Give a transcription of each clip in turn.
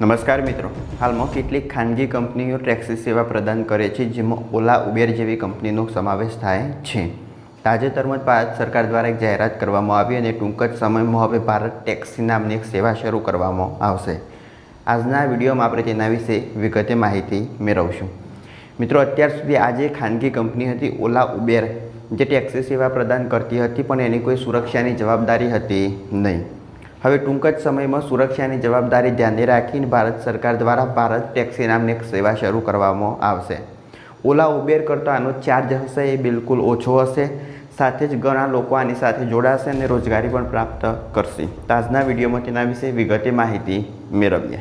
નમસ્કાર મિત્રો. હાલમાં કેટલીક ખાનગી કંપનીઓ ટેક્સી સેવા પ્રદાન કરે છે, જેમાં ઓલા, ઉબેર જેવી કંપનીનો સમાવેશ થાય છે. તાજેતરમાં જ ભારત સરકાર દ્વારા એક જાહેરાત કરવામાં આવી અને ટૂંક જ સમયમાં હવે ભારત ટેક્સી નામની એક સેવા શરૂ કરવામાં આવશે. આજના વિડીયોમાં આપણે તેના વિશે વિગતે માહિતી મેળવશું. મિત્રો, અત્યાર સુધી આ જે ખાનગી કંપની હતી, ઓલા, ઉબેર, જે ટેક્સી સેવા પ્રદાન કરતી હતી, પણ એની કોઈ સુરક્ષાની જવાબદારી હતી નહીં. હવે ટૂંક જ સમયમાં સુરક્ષાની જવાબદારી ધ્યાને રાખીને ભારત સરકાર દ્વારા ભારત ટેક્સી નામની એક સેવા શરૂ કરવામાં આવશે. ઓલા ઉબેર કરતાં આનો ચાર્જ હશે એ બિલકુલ ઓછો હશે. સાથે જ ઘણા લોકો આની સાથે જોડાશે અને રોજગારી પણ પ્રાપ્ત કરશે. તાજના વિડીયોમાં તેના વિશે વિગતે માહિતી મેળવીએ.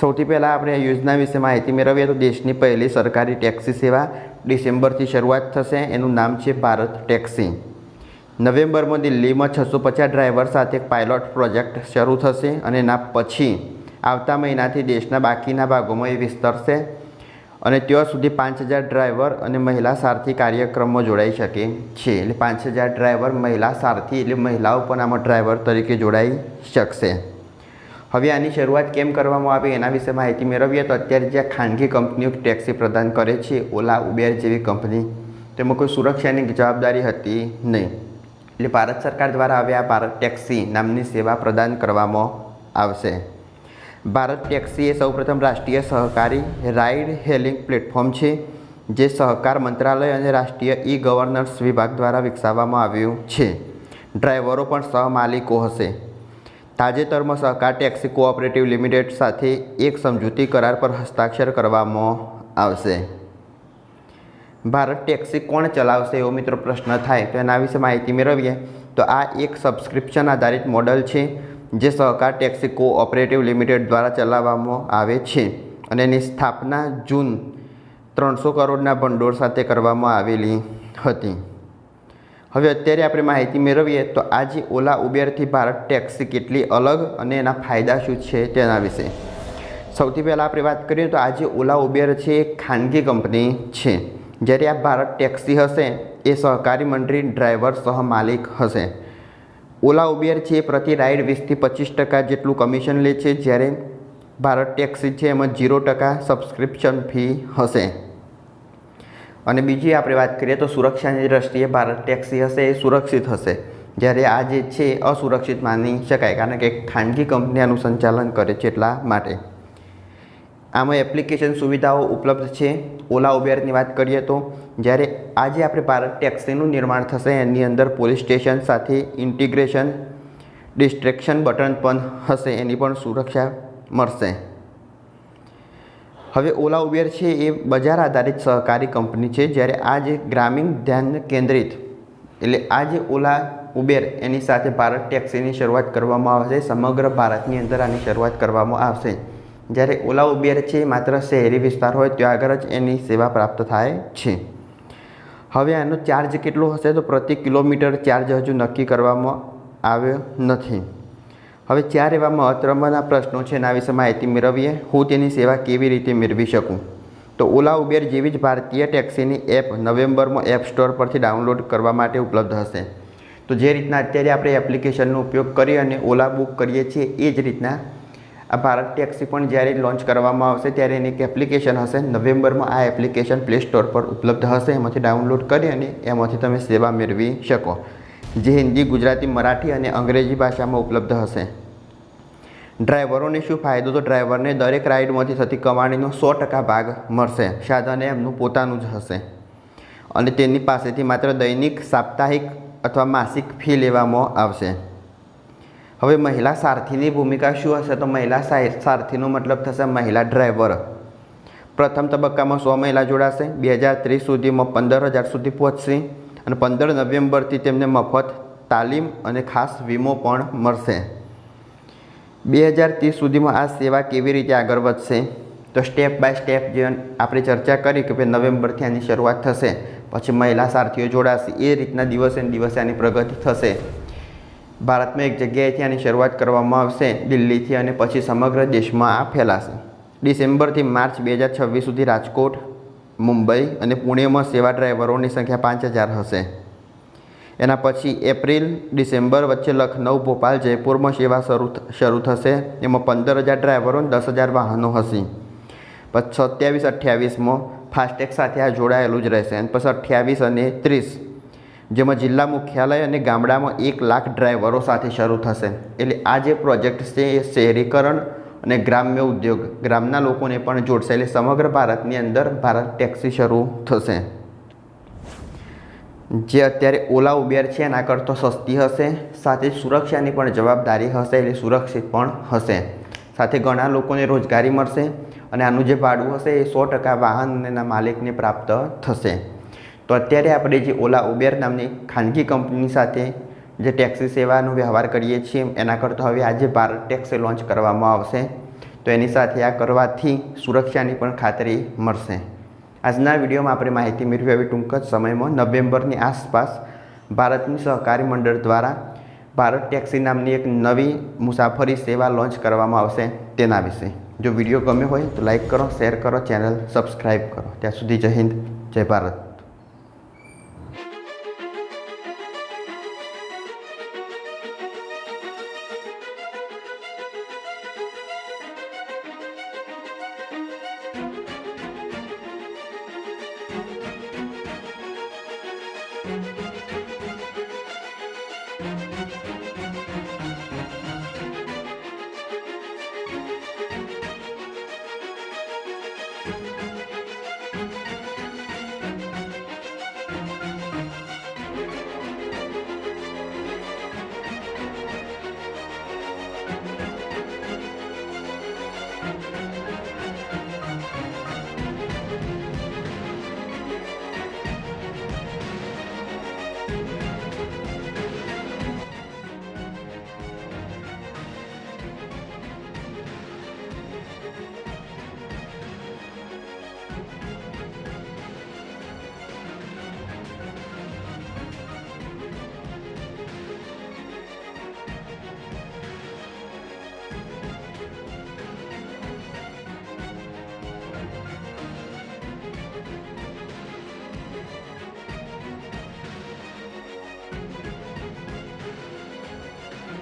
સૌથી પહેલાં આપણે આ યોજના વિશે માહિતી મેળવીએ તો દેશની પહેલી સરકારી ટેક્સી સેવા ડિસેમ્બરથી શરૂઆત થશે. એનું નામ છે ભારત ટેક્સી. નવેમ્બરમાં દિલ્હીમાં છસો પચાસ ડ્રાઈવર સાથે પાયલોટ પ્રોજેક્ટ શરૂ થશે અને એના પછી આવતા મહિનાથી દેશના બાકીના ભાગોમાં એ વિસ્તરશે અને ત્યાં સુધી પાંચ હજાર ડ્રાઈવર અને મહિલા સારથી કાર્યક્રમમાં જોડાઈ શકે છે. એટલે પાંચ હજાર ડ્રાઈવર મહિલા સારથી એટલે મહિલાઓ પણ આમાં ડ્રાઈવર તરીકે જોડાઈ શકશે. હવે આની શરૂઆત કેમ કરવામાં આવી એના વિશે માહિતી મેળવીએ તો અત્યારે જે ખાનગી કંપનીઓ ટેક્સી પ્રદાન કરે છે, ઓલા, ઉબેર જેવી કંપની, તેમાં કોઈ સુરક્ષાની જવાબદારી હતી નહીં. એટલે ભારત સરકાર દ્વારા હવે આ ભારત ટેક્સી નામની સેવા પ્રદાન કરવામાં આવશે. ભારત ટેક્સી એ સૌપ્રથમ રાષ્ટ્રીય સહકારી રાઇડ હેલિંગ પ્લેટફોર્મ છે, જે સહકાર મંત્રાલય અને રાષ્ટ્રીય ઈ ગવર્નન્સ વિભાગ દ્વારા વિકસાવવામાં આવ્યું છે. ડ્રાઈવરો પણ સહમાલિકો હશે. તાજેતરમાં સહકાર ટેક્સી કોઓપરેટિવ લિમિટેડ સાથે એક સમજૂતી કરાર પર હસ્તાક્ષર કરવામાં આવશે. ભારત ટેક્સી કોણ ચલાવશે એવો મિત્રો પ્રશ્ન થાય, તો એના વિશે માહિતી મેળવીએ. તો આ એક સબસ્ક્રિપ્શન આધારિત મોડલ છે, જે સહકાર ટેક્સી કોઓપરેટિવ લિમિટેડ દ્વારા ચલાવવામાં આવે છે અને એની સ્થાપના જૂન ત્રણસો કરોડના ભંડોળ સાથે કરવામાં આવેલી હતી. હવે અત્યારે આપણે માહિતી મેળવીએ તો આજે ઓલા ઉબેરથી ભારત ટેક્સી કેટલી અલગ અને એના ફાયદા શું છે તેના વિશે. સૌથી પહેલાં આપણે વાત કરીએ તો આજે ઓલા ઉબેર છે એ ખાનગી કંપની છે. જ્યારે આ ભારત ટેક્સી હશે, એ સહકારી મંડળી ડ્રાઈવર સહ માલિક હશે. ઓલા ઉબેર છે એ પ્રતિ રાઇડ વીસથી પચીસ ટકા જેટલું કમિશન લે છે, જ્યારે ભારત ટેક્સી છે એમાં જીરો ટકા સબસ્ક્રિપ્શન ફી હશે. અને બીજી આપણે વાત કરીએ તો સુરક્ષાની દ્રષ્ટિએ ભારત ટેક્સી હશે એ સુરક્ષિત હશે. જ્યારે આ જે છે અસુરક્ષિત માની શકાય, કારણ કે ખાનગી કંપની આનું સંચાલન કરે છે એટલા માટે. આમાં એપ્લિકેશન સુવિધાઓ ઉપલબ્ધ છે. ઓલા ઉબેરની વાત કરીએ તો, જ્યારે આજે આપણે ભારત ટેક્સીનું નિર્માણ થશે, એની અંદર પોલીસ સ્ટેશન સાથે ઇન્ટિગ્રેશન, ડિસ્ટ્રેક્શન બટન પણ હશે, એની પણ સુરક્ષા મળશે. હવે ઓલા ઉબેર છે એ બજાર આધારિત સહકારી કંપની છે જ્યારે આ જે ગ્રામીણ ધ્યાન કેન્દ્રિત એટલે આ જે ઓલા ઉબેર એની સાથે ભારત ટેક્સીની શરૂઆત કરવામાં આવશે, સમગ્ર ભારતની અંદર આની શરૂઆત કરવામાં આવશે. જ્યારે ઓલા ઉબેર છે માત્ર શહેરી વિસ્તાર હોય ત્યાં આગળ જ એની સેવા પ્રાપ્ત થાય છે. હવે આનો ચાર્જ કેટલો હશે તો પ્રતિ કિલોમીટર ચાર્જ હજુ નક્કી કરવામાં આવ્યો નથી. હવે ચાર એવા મહત્વના પ્રશ્નો છે એના વિશે માહિતી મેળવીએ. હું તેની સેવા કેવી રીતે મેળવી શકું? તો ઓલા ઉબેર જેવી જ ભારતીય ટેક્સીની એપ નવેમ્બરમાં એપ સ્ટોર પરથી ડાઉનલોડ કરવા માટે ઉપલબ્ધ હશે. તો જે રીતના અત્યારે આપણે એપ્લિકેશનનો ઉપયોગ કરી અને ઓલા બુક કરીએ છીએ, એ જ રીતના આ ભારત ટેક્સી પણ જ્યારે લોન્ચ કરવામાં આવશે ત્યારે એની એક એપ્લિકેશન હશે. નવેમ્બરમાં આ એપ્લિકેશન પ્લે સ્ટોર પર ઉપલબ્ધ હશે. એમાંથી ડાઉનલોડ કરી અને એમાંથી તમે સેવા મેળવી શકો. જે હિન્દી, ગુજરાતી, મરાઠી અને અંગ્રેજી ભાષામાં ઉપલબ્ધ હશે. ડ્રાઈવરોને શું ફાયદો? તો ડ્રાઈવરને દરેક રાઇડમાંથી થતી કમાણીનો સો ટકા ભાગ મળશે. સાધન એમનું પોતાનું જ હશે. અને તેની પાસેથી માત્ર દૈનિક, સાપ્તાહિક અથવા માસિક ફી લેવામાં આવશે. હવે મહિલા સારથીની ભૂમિકા શું હશે? તો મહિલા સારથીનો મતલબ થશે મહિલા ડ્રાઈવર. પ્રથમ તબક્કામાં સો મહિલા જોડાશે. બે હજાર ત્રીસ સુધીમાં પંદર હજાર સુધી પહોંચશે. અને પંદર નવેમ્બરથી તેમને મફત તાલીમ અને ખાસ વીમો પણ મળશે. બે હજાર ત્રીસ સુધીમાં આ સેવા કેવી રીતે આગળ વધશે? તો સ્ટેપ બાય સ્ટેપ જે આપણે ચર્ચા કરી કે ભાઈ નવેમ્બરથી આની શરૂઆત થશે, પછી મહિલા સારથીઓ જોડાશે, એ રીતના દિવસે ને દિવસે આની પ્રગતિ થશે. ભારતમાં એક જગ્યાએથી આની શરૂઆત કરવામાં આવશે, દિલ્હીથી અને પછી સમગ્ર દેશમાં આ ફેલાશે. ડિસેમ્બરથી માર્ચ બે હજાર છવ્વીસ સુધી રાજકોટ મુંબઈ અને પુણેમાં સેવા ડ્રાઈવરોની સંખ્યા પાંચ હજાર હશે. એના પછી એપ્રિલ, ડિસેમ્બર વચ્ચે લખનઉ, ભોપાલ, જયપુરમાં સેવા શરૂ શરૂ થશે. એમાં પંદર હજાર ડ્રાઈવરો અને દસ હજાર વાહનો હશે. પછી સત્યાવીસ અઠ્યાવીસમાં ફાસ્ટેગ સાથે આ જોડાયેલું જ રહેશે. અને પછી અઠ્યાવીસ અને ત્રીસ, જેમાં જિલ્લા મુખ્યાલય અને ગામડામાં એક લાખ ડ્રાઈવરો સાથે શરૂ થશે. એટલે આ જે પ્રોજેક્ટ છે, એ શહેરીકરણ અને ગ્રામ્ય ઉદ્યોગ. ગ્રામના લોકોને પણ જોડશે. એટલે સમગ્ર ભારતની અંદર ભારત ટેક્સી શરૂ થશે. જે અત્યારે ઓલા, ઉબેર છે, એના કરતાં સસ્તી હશે. સાથે સુરક્ષાની પણ જવાબદારી હશે, એટલે સુરક્ષિત પણ હશે. સાથે ઘણા લોકોને રોજગારી મળશે અને આનું જે ભાડું હશે એ સો ટકા વાહનના માલિકને પ્રાપ્ત થશે. તો અત્યારે આપણે જે ઓલા, ઉબેર નામની ખાનગી કંપની સાથે જે ટેક્સી સેવાનો વ્યવહાર કરીએ છીએ, એના કરતાં હવે આજે ભારત ટેક્સી લોન્ચ કરવામાં આવશે. તો એની સાથે આ કરવાથી સુરક્ષાની પણ ખાતરી મળશે. આજના વિડીયોમાં આપણે માહિતી મેળવી આવી ટૂંક જ સમયમાં નવેમ્બરની આસપાસ ભારતની સહકારી મંડળ દ્વારા ભારત ટેક્સી નામની એક નવી મુસાફરી સેવા લોન્ચ કરવામાં આવશે તેના વિશે. જો વીડિયો ગમ્યો હોય તો લાઈક કરો શેર કરો ચેનલ સબસ્ક્રાઈબ કરો. ત્યાં સુધી જય હિન્દ, જય ભારત.